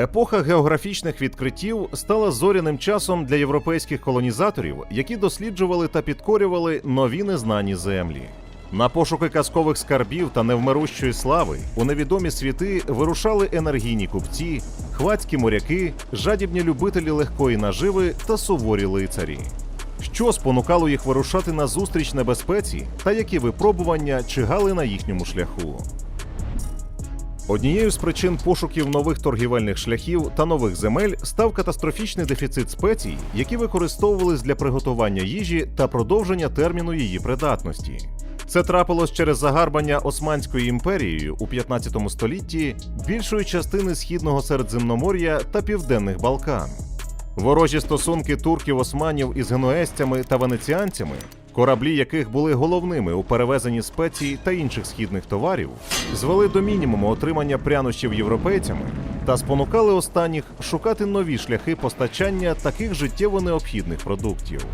Епоха географічних відкриттів стала зоряним часом для європейських колонізаторів, які досліджували та підкорювали нові незнані землі. На пошуки казкових скарбів та невмирущої слави у невідомі світи вирушали енергійні купці, хвацькі моряки, жадібні любителі легкої наживи та суворі лицарі. Що спонукало їх вирушати на зустріч небезпеці, та які випробування чигали на їхньому шляху? Однією з причин пошуків нових торгівельних шляхів та нових земель став катастрофічний дефіцит спецій, які використовувались для приготування їжі та продовження терміну її придатності. Це трапилось через загарбання Османською імперією у 15 столітті більшої частини східного Середземномор'я та південних Балкан. Ворожі стосунки турків-османів із генуезцями та венеціанцями, кораблі яких були головними у перевезенні спецій та інших східних товарів, звели до мінімуму отримання прянощів європейцями та спонукали останніх шукати нові шляхи постачання таких життєво необхідних продуктів.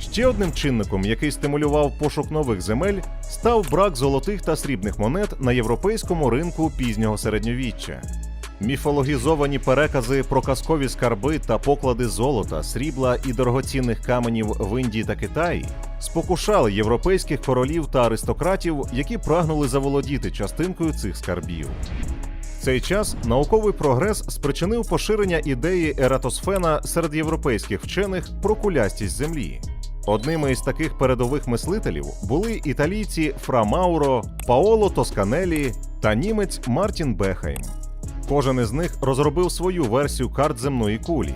Ще одним чинником, який стимулював пошук нових земель, став брак золотих та срібних монет на європейському ринку пізнього середньовіччя. Міфологізовані перекази про казкові скарби та поклади золота, срібла і дорогоцінних каменів в Індії та Китаї спокушали європейських королів та аристократів, які прагнули заволодіти частинкою цих скарбів. В цей час науковий прогрес спричинив поширення ідеї Ератосфена серед європейських вчених про кулястість землі. Одними із таких передових мислителів були італійці Фра Мауро, Паоло Тосканелі та німець Мартін Бехайм. Кожен із них розробив свою версію карт земної кулі.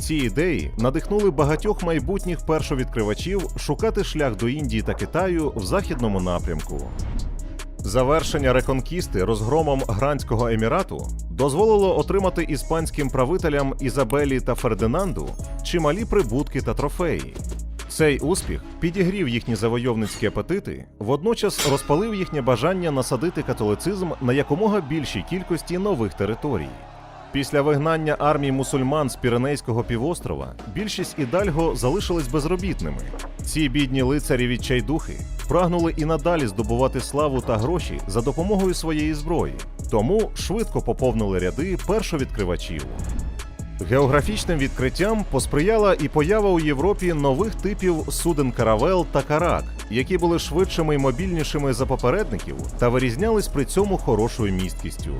Ці ідеї надихнули багатьох майбутніх першовідкривачів шукати шлях до Індії та Китаю в західному напрямку. Завершення реконкісти розгромом Гранського емірату дозволило отримати іспанським правителям Ізабелі та Фердинанду чималі прибутки та трофеї. Цей успіх підігрів їхні завойовницькі апетити, водночас розпалив їхнє бажання насадити католицизм на якомога більшій кількості нових територій. Після вигнання армій мусульман з Піренейського півострова більшість ідальго залишились безробітними. Ці бідні лицарі відчайдухи прагнули і надалі здобувати славу та гроші за допомогою своєї зброї, тому швидко поповнили ряди першовідкривачів. Географічним відкриттям посприяла і поява у Європі нових типів суден каравел та карак, які були швидшими і мобільнішими за попередників та вирізнялись при цьому хорошою місткістю.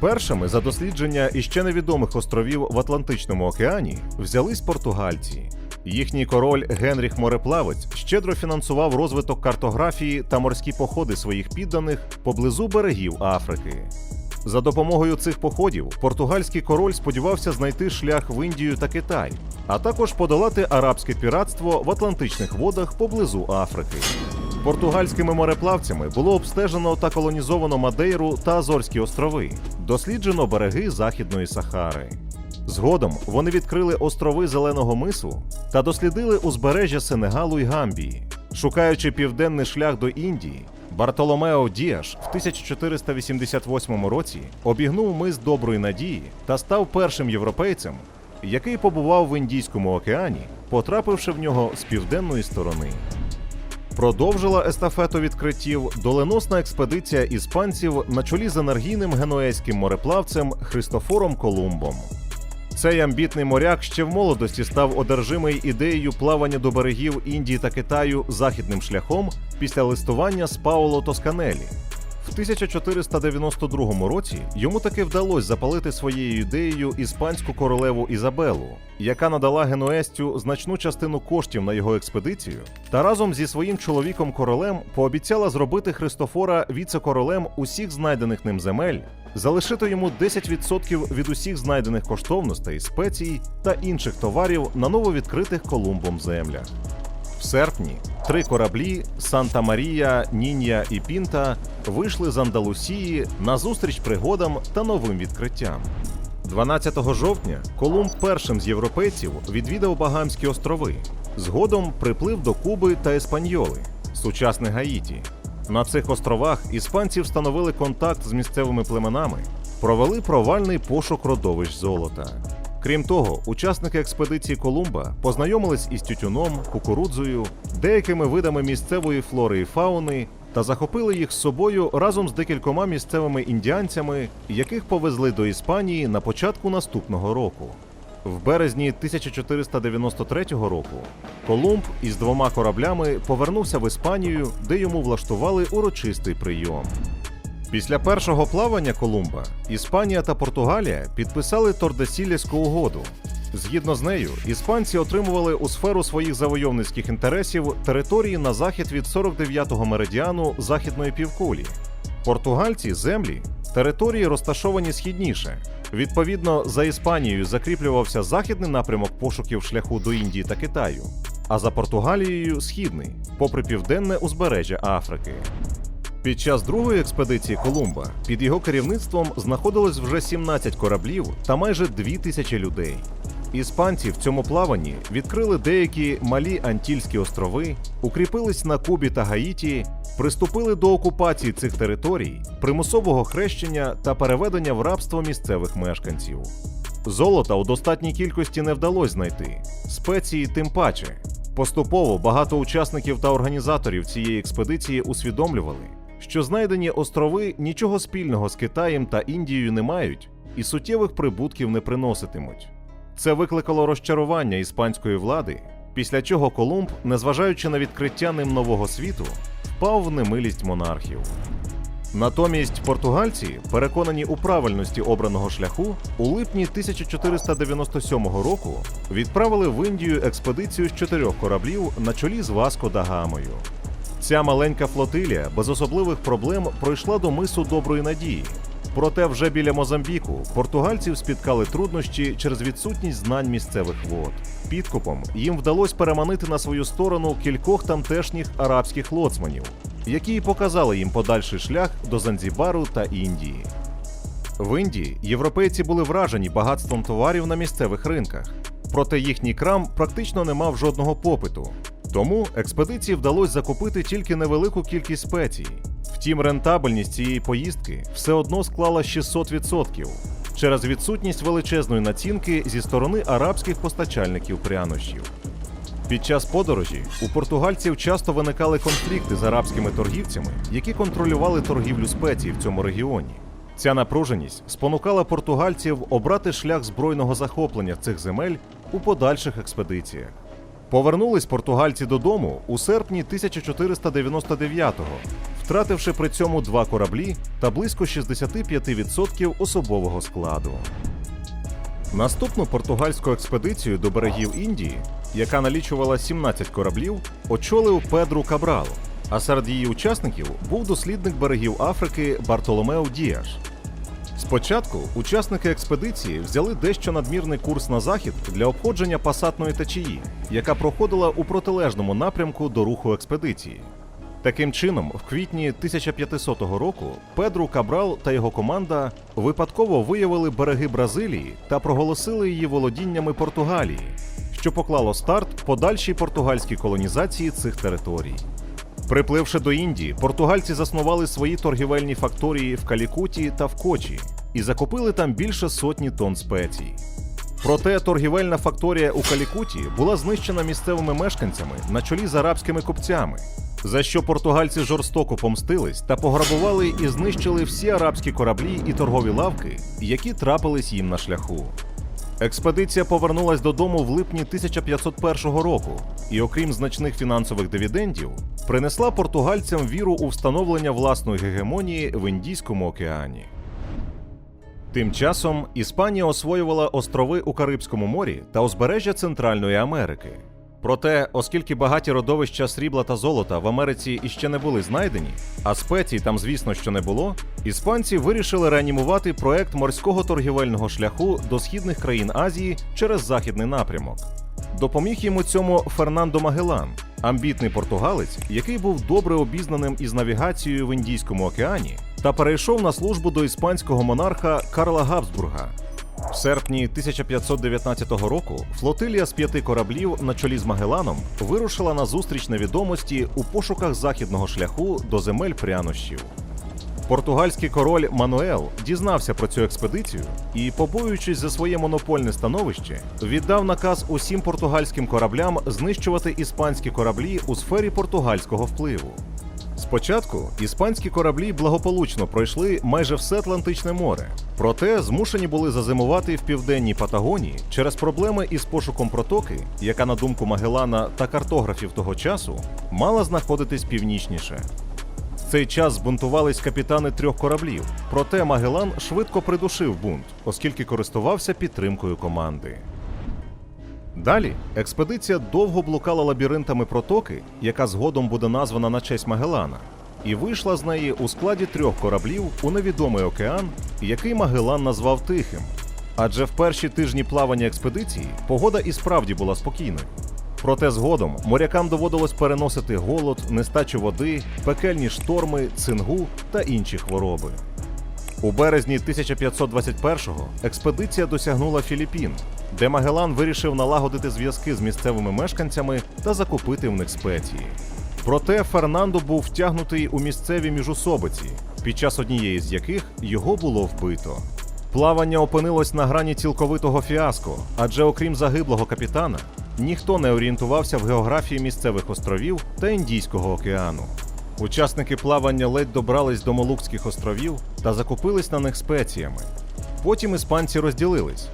Першими за дослідження іще невідомих островів в Атлантичному океані взялись португальці. Їхній король Генріх Мореплавець щедро фінансував розвиток картографії та морські походи своїх підданих поблизу берегів Африки. За допомогою цих походів португальський король сподівався знайти шлях в Індію та Китай, а також подолати арабське піратство в Атлантичних водах поблизу Африки. Португальськими мореплавцями було обстежено та колонізовано Мадейру та Азорські острови, досліджено береги Західної Сахари. Згодом вони відкрили острови Зеленого мису та дослідили узбережжя Сенегалу й Гамбії. Шукаючи південний шлях до Індії, Бартоломео Діаш в 1488 році обігнув мис Доброї Надії та став першим європейцем, який побував в Індійському океані, потрапивши в нього з південної сторони. Продовжила естафету відкриттів доленосна експедиція іспанців на чолі з енергійним генуезьким мореплавцем Христофором Колумбом. Цей амбітний моряк ще в молодості став одержимий ідеєю плавання до берегів Індії та Китаю західним шляхом після листування з Паоло Тосканелі. В 1492 році йому таки вдалося запалити своєю ідеєю іспанську королеву Ізабелу, яка надала генуестю значну частину коштів на його експедицію, та разом зі своїм чоловіком королем пообіцяла зробити Христофора віце-королем усіх знайдених ним земель, залишити йому 10% від усіх знайдених коштовностей, спецій та інших товарів на нововідкритих Колумбом землях. В серпні три кораблі Санта Марія, Нінья і Пінта вийшли з Андалусії на зустріч пригодам та новим відкриттям. 12 жовтня Колумб першим з європейців відвідав Багамські острови. Згодом приплив до Куби та Еспаньоли, сучасне Гаїті. На цих островах іспанці встановили контакт з місцевими племенами, провели провальний пошук родовищ золота. Крім того, учасники експедиції Колумба познайомились із тютюном, кукурудзою, деякими видами місцевої флори і фауни та захопили їх з собою разом з декількома місцевими індіанцями, яких повезли до Іспанії на початку наступного року. В березні 1493 року Колумб із двома кораблями повернув в Іспанію, де йому влаштували урочистий прийом. Після першого плавання Колумба Іспанія та Португалія підписали Тордесілєську угоду. Згідно з нею, іспанці отримували у сферу своїх завойовницьких інтересів території на захід від 49-го меридіану західної півкулі. Португальці землі території розташовані східніше. Відповідно, за Іспанією закріплювався західний напрямок пошуків шляху до Індії та Китаю, а за Португалією східний, попри південне узбережжя Африки. Під час другої експедиції Колумба під його керівництвом знаходилось вже 17 кораблів та майже 2 тисячі людей. Іспанці в цьому плаванні відкрили деякі малі Антільські острови, укріпились на Кубі та Гаїті, приступили до окупації цих територій, примусового хрещення та переведення в рабство місцевих мешканців. Золота у достатній кількості не вдалося знайти, спеції тим паче. Поступово багато учасників та організаторів цієї експедиції усвідомлювали, що знайдені острови нічого спільного з Китаєм та Індією не мають і суттєвих прибутків не приноситимуть. Це викликало розчарування іспанської влади, після чого Колумб, незважаючи на відкриття ним нового світу, впав в немилість монархів. Натомість португальці, переконані у правильності обраного шляху, у липні 1497 року відправили в Індію експедицію з чотирьох кораблів на чолі з Васко да Гамою. Ця маленька флотилія без особливих проблем пройшла до мису Доброї Надії. Проте вже біля Мозамбіку португальців спіткали труднощі через відсутність знань місцевих вод. Підкупом їм вдалося переманити на свою сторону кількох тамтешніх арабських лоцманів, які показали їм подальший шлях до Занзібару та Індії. В Індії європейці були вражені багатством товарів на місцевих ринках, проте їхній крам практично не мав жодного попиту. Тому експедиції вдалося закупити тільки невелику кількість спецій. Втім, рентабельність цієї поїздки все одно склала 600% через відсутність величезної націнки зі сторони арабських постачальників прянощів. Під час подорожі у португальців часто виникали конфлікти з арабськими торгівцями, які контролювали торгівлю спецій в цьому регіоні. Ця напруженість спонукала португальців обрати шлях збройного захоплення цих земель у подальших експедиціях. Повернулись португальці додому у серпні 1499-го, втративши при цьому два кораблі та близько 65% особового складу. Наступну португальську експедицію до берегів Індії, яка налічувала 17 кораблів, очолив Педру Кабрало, а серед її учасників був дослідник берегів Африки Бартоломео Діаш. Спочатку учасники експедиції взяли дещо надмірний курс на захід для обходження пасатної течії, яка проходила у протилежному напрямку до руху експедиції. Таким чином, в квітні 1500 року Педру Кабрал та його команда випадково виявили береги Бразилії та проголосили її володіннями Португалії, що поклало старт подальшій португальській колонізації цих територій. Припливши до Індії, португальці заснували свої торгівельні факторії в Калікуті та в Кочі і закупили там більше сотні тонн спецій. Проте торгівельна факторія у Калікуті була знищена місцевими мешканцями на чолі з арабськими купцями, за що португальці жорстоко помстились та пограбували і знищили всі арабські кораблі і торгові лавки, які трапились їм на шляху. Експедиція повернулась додому в липні 1501 року і, окрім значних фінансових дивідендів, принесла португальцям віру у встановлення власної гегемонії в Індійському океані. Тим часом Іспанія освоювала острови у Карибському морі та узбережжя Центральної Америки. Проте, оскільки багаті родовища срібла та золота в Америці іще не були знайдені, а спецій там, звісно, що не було, іспанці вирішили реанімувати проект морського торгівельного шляху до східних країн Азії через західний напрямок. Допоміг їм у цьому Фернандо Магелан, амбітний португалець, який був добре обізнаним із навігацією в Індійському океані та перейшов на службу до іспанського монарха Карла Габсбурга. В серпні 1519 року флотилія з п'яти кораблів на чолі з Магеланом вирушила на зустріч невідомості у пошуках західного шляху до земель прянощів. Португальський король Мануел дізнався про цю експедицію і, побоюючись за своє монопольне становище, віддав наказ усім португальським кораблям знищувати іспанські кораблі у сфері португальського впливу. Спочатку іспанські кораблі благополучно пройшли майже все Атлантичне море, проте змушені були зазимувати в південній Патагонії через проблеми із пошуком протоки, яка, на думку Магеллана та картографів того часу, мала знаходитись північніше. В цей час збунтувались капітани трьох кораблів, проте Магеллан швидко придушив бунт, оскільки користувався підтримкою команди. Далі експедиція довго блукала лабіринтами протоки, яка згодом буде названа на честь Магеллана, і вийшла з неї у складі трьох кораблів у невідомий океан, який Магеллан назвав Тихим. Адже в перші тижні плавання експедиції погода і справді була спокійною. Проте згодом морякам доводилось переносити голод, нестачу води, пекельні шторми, цингу та інші хвороби. У березні 1521-го експедиція досягнула Філіппін, де Магеллан вирішив налагодити зв'язки з місцевими мешканцями та закупити в них спеції. Проте Фернандо був втягнутий у місцеві міжусобиці, під час однієї з яких його було вбито. Плавання опинилось на грані цілковитого фіаско, адже окрім загиблого капітана, ніхто не орієнтувався в географії місцевих островів та Індійського океану. Учасники плавання ледь добрались до Молукських островів та закупились на них спеціями. Потім іспанці розділились.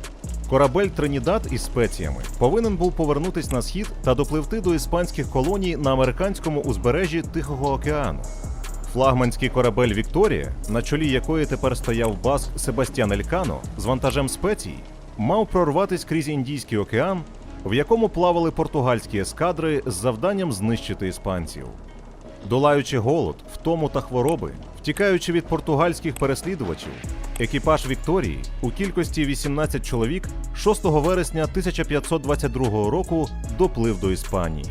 Корабель Тринідад із спеціями повинен був повернутись на схід та допливти до іспанських колоній на американському узбережжі Тихого океану. Флагманський корабель Вікторія, на чолі якої тепер стояв бас Себастьян Елькано з вантажем спецій, мав прорватися крізь Індійський океан, в якому плавали португальські ескадри з завданням знищити іспанців. Долаючи голод, втому та хвороби, втікаючи від португальських переслідувачів, екіпаж Вікторії у кількості 18 чоловік 6 вересня 1522 року доплив до Іспанії.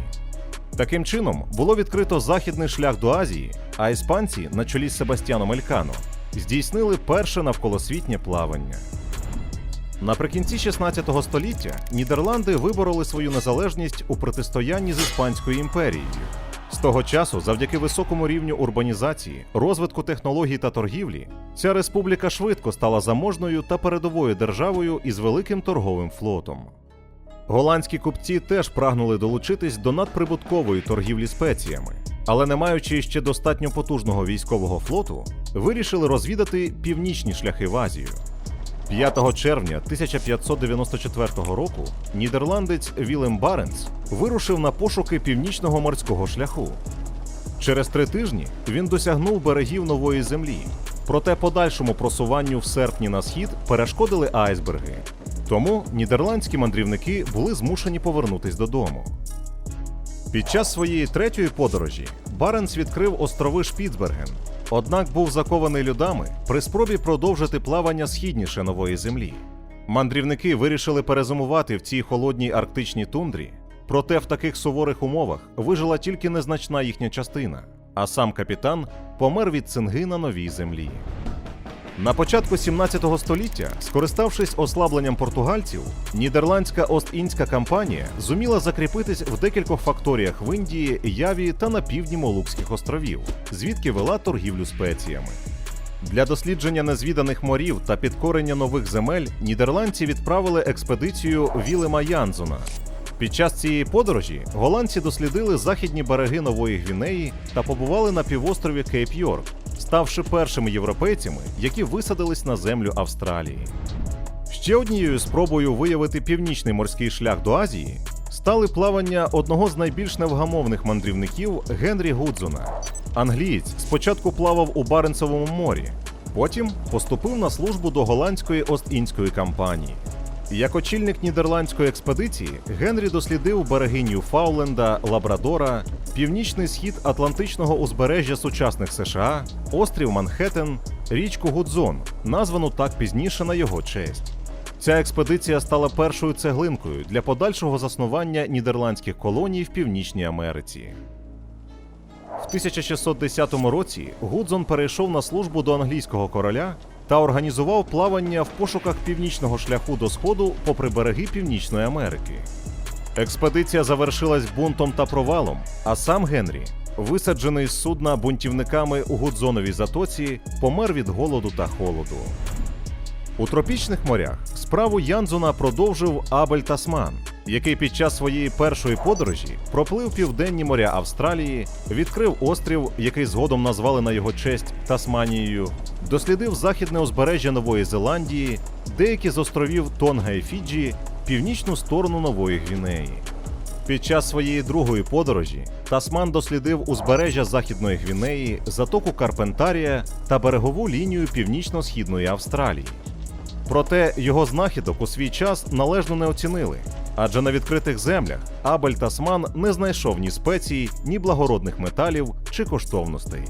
Таким чином було відкрито західний шлях до Азії, а іспанці, на чолі з Себастьяном Елькано, здійснили перше навколосвітнє плавання. Наприкінці 16 століття Нідерланди вибороли свою незалежність у протистоянні з Іспанською імперією. З того часу, завдяки високому рівню урбанізації, розвитку технологій та торгівлі, ця республіка швидко стала заможною та передовою державою із великим торговим флотом. Голландські купці теж прагнули долучитись до надприбуткової торгівлі спеціями, але не маючи ще достатньо потужного військового флоту, вирішили розвідати північні шляхи в Азію. 5 червня 1594 року нідерландець Вілем Баренц вирушив на пошуки північного морського шляху. Через три тижні він досягнув берегів нової землі, проте подальшому просуванню в серпні на схід перешкодили айсберги. Тому нідерландські мандрівники були змушені повернутись додому. Під час своєї третьої подорожі Баренц відкрив острови Шпіцберген, однак був закований льодами при спробі продовжити плавання східніше нової землі. Мандрівники вирішили перезимувати в цій холодній арктичній тундрі, проте в таких суворих умовах вижила тільки незначна їхня частина, а сам капітан помер від цинги на новій землі. На початку 17 століття, скориставшись ослабленням португальців, нідерландська Ост-Індська компанія зуміла закріпитись в декількох факторіях в Індії, Яві та на півдні Молукських островів, звідки вела торгівлю спеціями. Для дослідження незвіданих морів та підкорення нових земель нідерландці відправили експедицію Вілема Янзона. Під час цієї подорожі голландці дослідили західні береги Нової Гвінеї та побували на півострові Кейп Йорк, ставши першими європейцями, які висадились на землю Австралії. Ще однією спробою виявити північний морський шлях до Азії стали плавання одного з найбільш невгамовних мандрівників Генрі Гудзона. Англієць спочатку плавав у Баренцевому морі, потім поступив на службу до голландської Ост-Індської компанії. Як очільник нідерландської експедиції, Генрі дослідив береги Ньюфауленда, Лабрадора, північний схід Атлантичного узбережжя сучасних США, острів Манхеттен, річку Гудзон, названу так пізніше на його честь. Ця експедиція стала першою цеглинкою для подальшого заснування нідерландських колоній в Північній Америці. В 1610 році Гудзон перейшов на службу до англійського короля та організував плавання в пошуках північного шляху до сходу попри береги Північної Америки. Експедиція завершилась бунтом та провалом, а сам Генрі, висаджений з судна бунтівниками у Гудзоновій затоці, помер від голоду та холоду. У тропічних морях справу Янзона продовжив Абель Тасман, який під час своєї першої подорожі проплив південні моря Австралії, відкрив острів, який згодом назвали на його честь Тасманією, дослідив західне узбережжя Нової Зеландії, деякі з островів Тонга і Фіджі, північну сторону Нової Гвінеї. Під час своєї другої подорожі Тасман дослідив узбережжя Західної Гвінеї, затоку Карпентарія та берегову лінію північно-східної Австралії. Проте його знахідок у свій час належно не оцінили, адже на відкритих землях Абель Тасман не знайшов ні спецій, ні благородних металів чи коштовностей.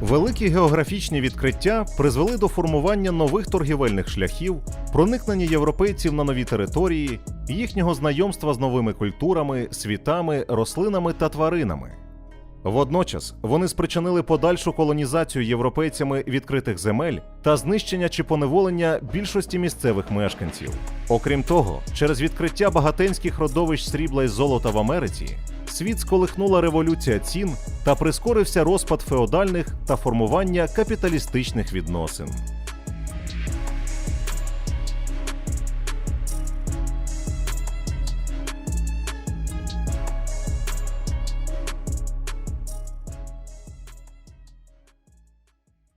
Великі географічні відкриття призвели до формування нових торгівельних шляхів, проникнення європейців на нові території, їхнього знайомства з новими культурами, світами, рослинами та тваринами. Водночас вони спричинили подальшу колонізацію європейцями відкритих земель та знищення чи поневолення більшості місцевих мешканців. Окрім того, через відкриття багатенських родовищ срібла і золота в Америці світ сколихнула революція цін та прискорився розпад феодальних та формування капіталістичних відносин.